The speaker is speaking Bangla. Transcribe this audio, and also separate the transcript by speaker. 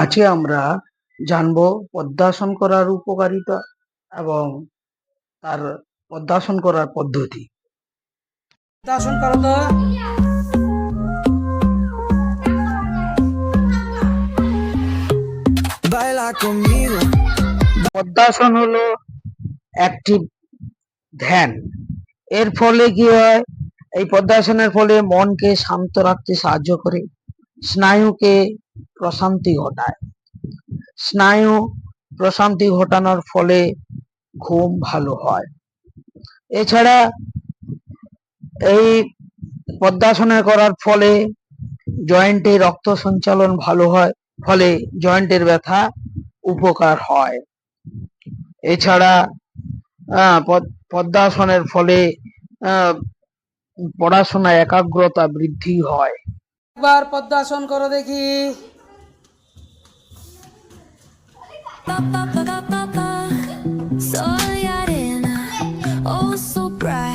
Speaker 1: আজকে আমরা জানব পদ্মাসন করার উপকারিতা এবং তার পদ্মাসন করার পদ্ধতি।
Speaker 2: পদ্মাসন করো তো।
Speaker 1: পদ্মাসন হলো একটি ধ্যান। এর ফলে কি হয়? এই পদ্মাসনের ফলে মনকে শান্ত রাখতে সাহায্য করে। স্নায়ুকে প্রশান্তি ঘটায়। স্নায়ু প্রশান্তি ঘটানোর ফলে ঘুম ভালো হয়। এছাড়া এই পদ্মাসনে করার ফলে জয়েন্টে রক্ত সঞ্চালন ভালো হয় ফলে জয়েন্টের ব্যথা উপকার হয়। এছাড়া পদ্মাসনের ফলে আহ, পড়াশোনায় একাগ্রতা বৃদ্ধি হয়।
Speaker 2: একবার পদ্মাসন করো দেখি।
Speaker 3: pa pa pa pa pa Soy arena, oh so bright.